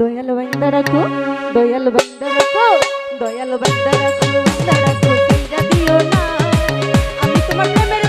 দয়াল বাইন্দা রাখো, দয়াল বাইন্দা রাখো, দয়াল বাইন্দা রাখো বাইন্দা রাখো দিও না। আমি তোমার প্রেমের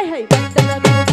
hey, hey, hey.